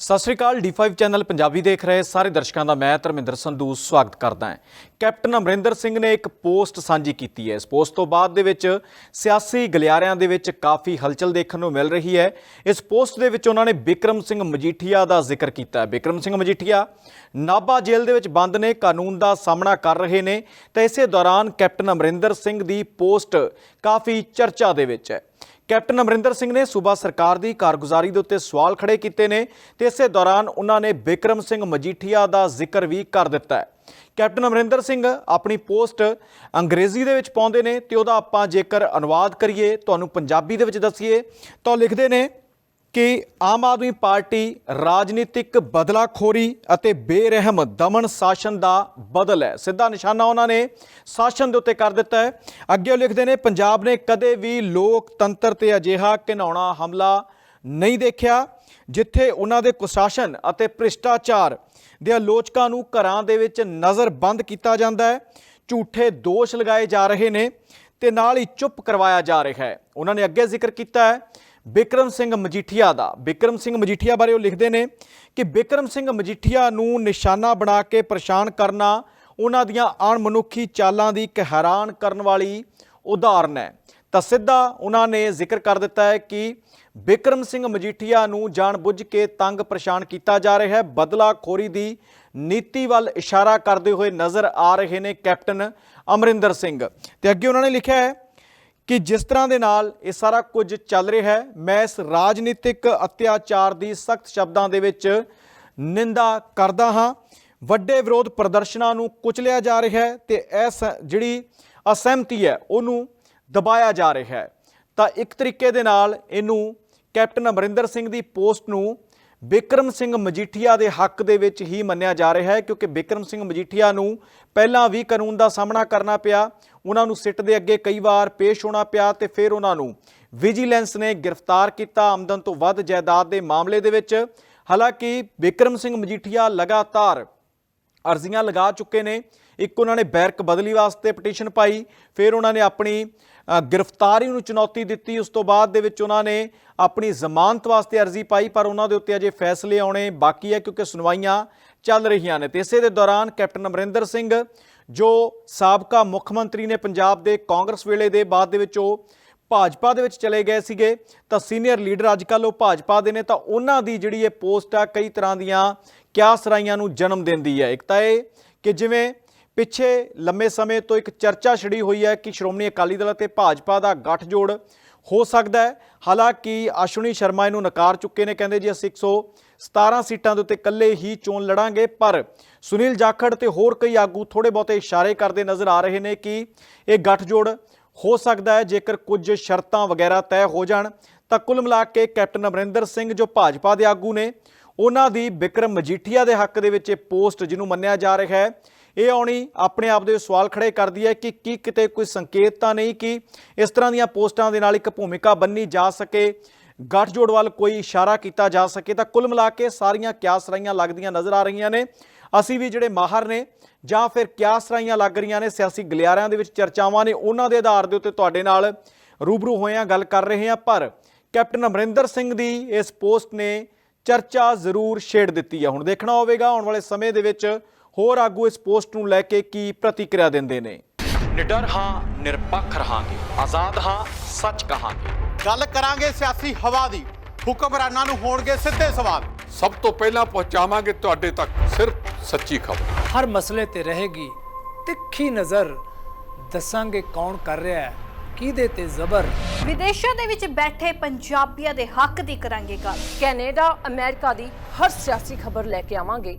ਸਤਿ ਸ਼੍ਰੀ ਅਕਾਲ D5 channel Punjabi ਦੇਖ ਰਹੇ ਸਾਰੇ ਦਰਸ਼ਕਾਂ ਦਾ ਮੈਂ ਧਰਮਿੰਦਰ ਸੰਧੂ ਸਵਾਗਤ ਕਰਦਾ ਹਾਂ। ਕੈਪਟਨ ਅਮਰਿੰਦਰ ਸਿੰਘ ਨੇ ਇੱਕ ਪੋਸਟ ਸਾਂਝੀ ਕੀਤੀ ਹੈ। ਇਸ ਪੋਸਟ ਤੋਂ ਬਾਅਦ ਦੇ ਵਿੱਚ ਸਿਆਸੀ ਗਲਿਆਰਿਆਂ ਦੇ ਵਿੱਚ ਕਾਫੀ ਹਲਚਲ ਦੇਖਣ ਨੂੰ ਮਿਲ ਰਹੀ ਹੈ। ਇਸ ਪੋਸਟ ਦੇ ਵਿੱਚ ਉਹਨਾਂ ਨੇ ਬਿਕਰਮ ਸਿੰਘ ਮਜੀਠੀਆ ਦਾ ਜ਼ਿਕਰ ਕੀਤਾ ਹੈ। ਬਿਕਰਮ ਸਿੰਘ ਮਜੀਠੀਆ, ਨਾਭਾ ਜੇਲ੍ਹ ਦੇ ਵਿੱਚ ਬੰਦ ਨੇ, ਕਾਨੂੰਨ ਦਾ ਸਾਹਮਣਾ ਕਰ ਰਹੇ ਨੇ ਤਾਂ ਇਸੇ ਦੌਰਾਨ ਕੈਪਟਨ ਅਮਰਿੰਦਰ ਸਿੰਘ ਦੀ ਪੋਸਟ ਕਾਫੀ ਚਰਚਾ ਦੇ ਵਿੱਚ ਹੈ। ਕੈਪਟਨ ਅਮਰਿੰਦਰ ਸਿੰਘ ਨੇ ਸੂਬਾ ਸਰਕਾਰ ਦੀ ਕਾਰਗੁਜ਼ਾਰੀ ਦੇ ਉੱਤੇ ਸਵਾਲ ਖੜੇ ਕੀਤੇ ਨੇ ਤੇ ਇਸੇ ਦੌਰਾਨ ਉਹਨਾਂ ਨੇ ਬਿਕਰਮ ਸਿੰਘ ਮਜੀਠੀਆ ਦਾ ਜ਼ਿਕਰ ਵੀ ਕਰ ਦਿੱਤਾ ਹੈ। ਕੈਪਟਨ ਅਮਰਿੰਦਰ ਸਿੰਘ ਆਪਣੀ ਪੋਸਟ ਅੰਗਰੇਜ਼ੀ ਦੇ ਵਿੱਚ ਪਾਉਂਦੇ ਨੇ ਤੇ ਉਹਦਾ ਆਪਾਂ ਜੇਕਰ ਅਨੁਵਾਦ ਕਰੀਏ, ਤੁਹਾਨੂੰ ਪੰਜਾਬੀ ਦੇ ਵਿੱਚ ਦੱਸੀਏ, ਤਾਂ ਉਹ ਲਿਖਦੇ ਨੇ ਕਿ ਆਮ ਆਦਮੀ ਪਾਰਟੀ ਰਾਜਨੀਤਿਕ ਬਦਲਾਖੋਰੀ ਅਤੇ ਬੇਰਹਿਮ ਦਮਨ ਸ਼ਾਸਨ ਦਾ ਬਦਲ ਹੈ। ਸਿੱਧਾ ਨਿਸ਼ਾਨਾ ਉਹਨਾਂ ਨੇ ਸ਼ਾਸਨ ਦੇ ਉੱਤੇ ਕਰ ਦਿੱਤਾ ਹੈ। ਅੱਗੇ ਉਹ ਲਿਖਦੇ ਨੇ, ਪੰਜਾਬ ਨੇ ਕਦੇ ਵੀ ਲੋਕਤੰਤਰ ਤੇ ਅਜਿਹਾ ਘਿਨਾਉਣਾ ਹਮਲਾ ਨਹੀਂ ਦੇਖਿਆ, ਜਿੱਥੇ ਉਹਨਾਂ ਦੇ ਕੁਸ਼ਾਸਨ ਅਤੇ ਭ੍ਰਿਸ਼ਟਾਚਾਰ ਦੇ ਆਲੋਚਕਾਂ ਨੂੰ ਘਰਾਂ ਦੇ ਵਿੱਚ ਨਜ਼ਰਬੰਦ ਕੀਤਾ ਜਾਂਦਾ ਹੈ। ਝੂਠੇ ਦੋਸ਼ ਲਗਾਏ ਜਾ ਰਹੇ ਨੇ ਤੇ ਨਾਲ ਹੀ ਚੁੱਪ ਕਰਵਾਇਆ ਜਾ ਰਿਹਾ ਹੈ। ਉਹਨਾਂ ਨੇ ਅੱਗੇ ਜ਼ਿਕਰ ਕੀਤਾ ਹੈ ਬਿਕਰਮ ਸਿੰਘ ਮਜੀਠੀਆ ਦਾ। ਬਿਕਰਮ ਸਿੰਘ ਮਜੀਠੀਆ ਬਾਰੇ ਉਹ ਲਿਖਦੇ ਨੇ ਕਿ ਬਿਕਰਮ ਸਿੰਘ ਮਜੀਠੀਆ ਨੂੰ ਨਿਸ਼ਾਨਾ ਬਣਾ ਕੇ ਪਰੇਸ਼ਾਨ ਕਰਨਾ ਉਹਨਾਂ ਦੀਆਂ ਅਣਮਨੁੱਖੀ ਚਾਲਾਂ ਦੀ ਇੱਕ ਹੈਰਾਨ ਕਰਨ ਵਾਲੀ ਉਦਾਹਰਨ ਹੈ। ਤਾਂ ਸਿੱਧਾ ਉਹਨਾਂ ਨੇ ਜ਼ਿਕਰ ਕਰ ਦਿੱਤਾ ਹੈ ਕਿ ਬਿਕਰਮ ਸਿੰਘ ਮਜੀਠੀਆ ਨੂੰ ਜਾਣਬੁੱਝ ਕੇ ਤੰਗ ਪਰੇਸ਼ਾਨ ਕੀਤਾ ਜਾ ਰਿਹਾ ਹੈ। ਬਦਲਾਖੋਰੀ ਦੀ ਨੀਤੀ ਵੱਲ ਇਸ਼ਾਰਾ ਕਰਦੇ ਹੋਏ ਨਜ਼ਰ ਆ ਰਹੇ ਨੇ ਕੈਪਟਨ ਅਮਰਿੰਦਰ ਸਿੰਘ। ਤੇ ਅੱਗੇ ਉਹਨਾਂ ਨੇ ਲਿਖਿਆ ਹੈ ਕਿ ਜਿਸ ਤਰ੍ਹਾਂ ਦੇ ਨਾਲ ਇਹ ਸਾਰਾ ਕੁਝ ਚੱਲ ਰਿਹਾ ਹੈ, ਮੈਂ ਇਸ ਰਾਜਨੀਤਿਕ ਅਤਿਆਚਾਰ ਦੀ ਸਖਤ ਸ਼ਬਦਾਂ ਦੇ ਵਿੱਚ ਨਿੰਦਾ ਕਰਦਾ ਹਾਂ। ਵੱਡੇ ਵਿਰੋਧ ਪ੍ਰਦਰਸ਼ਨਾਂ ਨੂੰ ਕੁਚਲਿਆ ਜਾ ਰਿਹਾ ਹੈ ਤੇ ਇਸ ਜਿਹੜੀ ਅਸਹਿਮਤੀ ਹੈ, ਉਹਨੂੰ ਦਬਾਇਆ ਜਾ ਰਿਹਾ ਹੈ। ਤਾਂ ਇੱਕ ਤਰੀਕੇ ਦੇ ਨਾਲ ਇਹਨੂੰ ਕੈਪਟਨ ਅਮਰਿੰਦਰ ਸਿੰਘ ਦੀ ਪੋਸਟ ਨੂੰ ਬਿਕਰਮ ਸਿੰਘ ਮਜੀਠੀਆ ਦੇ ਹੱਕ ਦੇ ਵਿੱਚ ਹੀ ਮੰਨਿਆ ਜਾ ਰਿਹਾ ਹੈ, ਕਿਉਂਕਿ ਬਿਕਰਮ ਸਿੰਘ ਮਜੀਠੀਆ ਨੂੰ ਪਹਿਲਾਂ ਵੀ ਕਾਨੂੰਨ ਦਾ ਸਾਹਮਣਾ ਕਰਨਾ ਪਿਆ। ਉਹਨਾਂ ਨੂੰ ਸਿੱਟ ਦੇ ਅੱਗੇ ਕਈ ਵਾਰ ਪੇਸ਼ ਹੋਣਾ ਪਿਆ ਤੇ ਫਿਰ ਉਹਨਾਂ ਨੂੰ ਵਿਜੀਲੈਂਸ ਨੇ ਗ੍ਰਿਫਤਾਰ ਕੀਤਾ ਆਮਦਨ ਤੋਂ ਵੱਧ ਜਾਇਦਾਦ ਦੇ ਮਾਮਲੇ ਦੇ ਵਿੱਚ। ਹਾਲਾਂਕਿ ਬਿਕਰਮ ਸਿੰਘ ਮਜੀਠੀਆ ਲਗਾਤਾਰ ਅਰਜ਼ੀਆਂ ਲਗਾ ਚੁੱਕੇ ਨੇ। ਇੱਕ ਉਹਨਾਂ ਨੇ ਬੈਰਕ ਬਦਲੀ ਵਾਸਤੇ ਪਟੀਸ਼ਨ ਪਾਈ, ਫਿਰ ਉਹਨਾਂ ਨੇ ਆਪਣੀ ਗ੍ਰਿਫਤਾਰੀ ਨੂੰ ਚੁਣੌਤੀ ਦਿੱਤੀ। ਉਸ ਤੋਂ ਬਾਅਦ ਦੇ ਵਿੱਚ ਉਹਨਾਂ ਨੇ ਆਪਣੀ ਜ਼ਮਾਨਤ ਵਾਸਤੇ ਅਰਜ਼ੀ ਪਾਈ, ਪਰ ਉਹਨਾਂ ਦੇ ਉੱਤੇ ਅਜੇ ਫੈਸਲੇ ਆਉਣੇ ਬਾਕੀ ਹੈ, ਕਿਉਂਕਿ ਸੁਣਵਾਈਆਂ ਚੱਲ ਰਹੀਆਂ ਨੇ। ਤੇ ਇਸੇ ਦੇ ਦੌਰਾਨ ਕੈਪਟਨ ਅਮਰਿੰਦਰ ਸਿੰਘ, ਜੋ ਸਾਬਕਾ ਮੁੱਖ ਮੰਤਰੀ ਨੇ ਪੰਜਾਬ ਦੇ ਕਾਂਗਰਸ ਵੇਲੇ ਦੇ, ਬਾਅਦ ਦੇ ਵਿੱਚ ਉਹ ਭਾਜਪਾ ਦੇ ਵਿੱਚ ਚਲੇ ਗਏ ਸੀਗੇ। ਤਾਂ ਸੀਨੀਅਰ ਲੀਡਰ ਅੱਜ ਕੱਲ੍ਹ ਉਹ ਭਾਜਪਾ ਦੇ ਨੇ, ਤਾਂ ਉਹਨਾਂ ਦੀ ਜਿਹੜੀ ਇਹ ਪੋਸਟ ਆ, ਕਈ ਤਰ੍ਹਾਂ ਦੀਆਂ ਕਿਆਸਰਾਈਆਂ ਨੂੰ ਜਨਮ ਦਿੰਦੀ ਹੈ। ਇੱਕ ਤਾਂ ਇਹ ਕਿ ਜਿਵੇਂ ਪਿੱਛੇ ਲੰਮੇ ਸਮੇਂ ਤੋਂ ਇੱਕ ਚਰਚਾ ਛਿੜੀ ਹੋਈ ਹੈ ਕਿ ਸ਼੍ਰੋਮਣੀ ਅਕਾਲੀ ਦਲ ਅਤੇ ਭਾਜਪਾ ਦਾ ਗੱਠਜੋੜ ਹੋ ਸਕਦਾ ਹੈ। ਹਾਲਾਂਕਿ ਅਸ਼ਵਨੀ ਸ਼ਰਮਾ ਇਹਨੂੰ ਨਕਾਰ ਚੁੱਕੇ ਨੇ, ਕਹਿੰਦੇ ਜੀ, ਅਸੀਂ 117 ਸੀਟਾਂ ਦੇ ਉੱਤੇ ਇਕੱਲੇ ਹੀ ਚੋਣ ਲੜਾਂਗੇ, ਪਰ ਸੁਨੀਲ ਜਾਖੜ ਤੇ ਹੋਰ ਕਈ ਆਗੂ ਥੋੜੇ ਬਹੁਤੇ ਇਸ਼ਾਰੇ ਕਰਦੇ ਨਜ਼ਰ ਆ ਰਹੇ ਨੇ ਕਿ ਇਹ ਗੱਠਜੋੜ ਹੋ ਸਕਦਾ ਹੈ। ਜੇਕਰ ਕੁਝ ਸ਼ਰਤਾਂ ਵਗੈਰਾ ਤੈਅ ਹੋ ਜਾਣ, ਤਾਂ ਕੁੱਲ ਮਿਲਾ ਕੇ ਕੈਪਟਨ ਅਮਰਿੰਦਰ ਸਿੰਘ ਜੋ ਭਾਜਪਾ ਦੇ ਆਗੂ ਨੇ, ਉਹਨਾਂ ਦੀ ਬਿਕਰਮ ਮਜੀਠੀਆ ਦੇ ਹੱਕ ਦੇ ਵਿੱਚ ਇਹ ਪੋਸਟ ਜਿਹਨੂੰ ਮੰਨਿਆ ਜਾ ਰਿਹਾ ਹੈ ਇਹ ਆਉਣੀ ਆਪਣੇ ਆਪ ਦੇ ਸਵਾਲ ਖੜੇ ਕਰਦੀ ਹੈ ਕਿ ਕੀ ਕਿਤੇ ਕੋਈ ਸੰਕੇਤ ਤਾਂ ਨਹੀਂ ਕਿ ਇਸ ਤਰ੍ਹਾਂ ਦੀਆਂ ਪੋਸਟਾਂ ਦੇ ਨਾਲ ਇੱਕ ਭੂਮਿਕਾ ਬੰਨੀ ਜਾ ਸਕੇ, ਗੱਠਜੋੜ ਵੱਲ ਕੋਈ ਇਸ਼ਾਰਾ ਕੀਤਾ ਜਾ ਸਕੇ, ਤਾਂ ਕੁੱਲ ਮਿਲਾ ਕੇ ਸਾਰੀਆਂ ਕਿਆਸ ਰਾਈਆਂ ਲੱਗਦੀਆਂ ਨਜ਼ਰ ਆ ਰਹੀਆਂ ਨੇ। ਅਸੀਂ ਵੀ ਜਿਹੜੇ ਮਾਹਰ ਨੇ ਜਾਂ ਫਿਰ ਕਿਆਸ ਰਾਈਆਂ ਲੱਗ ਰਹੀਆਂ ਨੇ, ਸਿਆਸੀ ਗਲਿਆਰਿਆਂ ਦੇ ਵਿੱਚ ਚਰਚਾਵਾਂ ਨੇ, ਉਹਨਾਂ ਦੇ ਆਧਾਰ ਦੇ ਉੱਤੇ ਤੁਹਾਡੇ ਨਾਲ ਰੂਬਰੂ ਹੋਏ ਹੋਇਆਂ ਗੱਲ ਕਰ ਰਹੇ ਹਾਂ, ਪਰ ਕੈਪਟਨ ਅਮਰਿੰਦਰ ਸਿੰਘ ਦੀ ਇਸ ਪੋਸਟ ਨੇ ਚਰਚਾ ਜ਼ਰੂਰ ਛੇੜ ਦਿੱਤੀ ਹੈ। ਹੁਣ ਦੇਖਣਾ ਹੋਵੇਗਾ, ਆਉਣ ਵਾਲੇ ਸਮੇਂ ਦੇ ਵਿੱਚ ਹੋਰ ਆਗੂ ਇਸ ਪੋਸਟ ਨੂੰ ਲੈ ਕੇ ਕੀ ਪ੍ਰਤੀਕਿਰਿਆ ਦਿੰਦੇ ਨੇ? ਨਿਡਰ ਹਾਂ ਨਿਰਪੱਖ ਰਹਾਂਗੇ। ਆਜ਼ਾਦ ਹਾਂ ਸੱਚ ਕਹਾਂਗੇ। ਗੱਲ ਕਰਾਂਗੇ ਸਿਆਸੀ ਹਵਾ ਦੀ। ਹੁਕਮਰਾਨਾਂ ਨੂੰ ਹੋਣਗੇ ਸਿੱਧੇ ਸਵਾਲ। ਸਭ ਤੋਂ ਪਹਿਲਾਂ ਪਹੁੰਚਾਵਾਂਗੇ ਤੁਹਾਡੇ ਤੱਕ ਸਿਰਫ ਸੱਚੀ ਖਬਰ। ਹਰ ਮਸਲੇ ਤੇ ਰਹੇਗੀ ਤਿੱਖੀ ਨਜ਼ਰ। ਦੱਸਾਂਗੇ ਕੌਣ ਕਰ ਰਿਹਾ ਹੈ ਕਿਹਦੇ ਤੇ ਜ਼ਬਰ। ਵਿਦੇਸ਼ਾਂ ਦੇ ਵਿੱਚ ਬੈਠੇ ਪੰਜਾਬੀਆਂ ਦੇ ਹੱਕ ਦੀ ਕਰਾਂਗੇ ਗੱਲ। ਕੈਨੇਡਾ ਅਮਰੀਕਾ ਦੀ ਹਰ ਸਿਆਸੀ ਖਬਰ ਲੈ ਕੇ ਆਵਾਂਗੇ।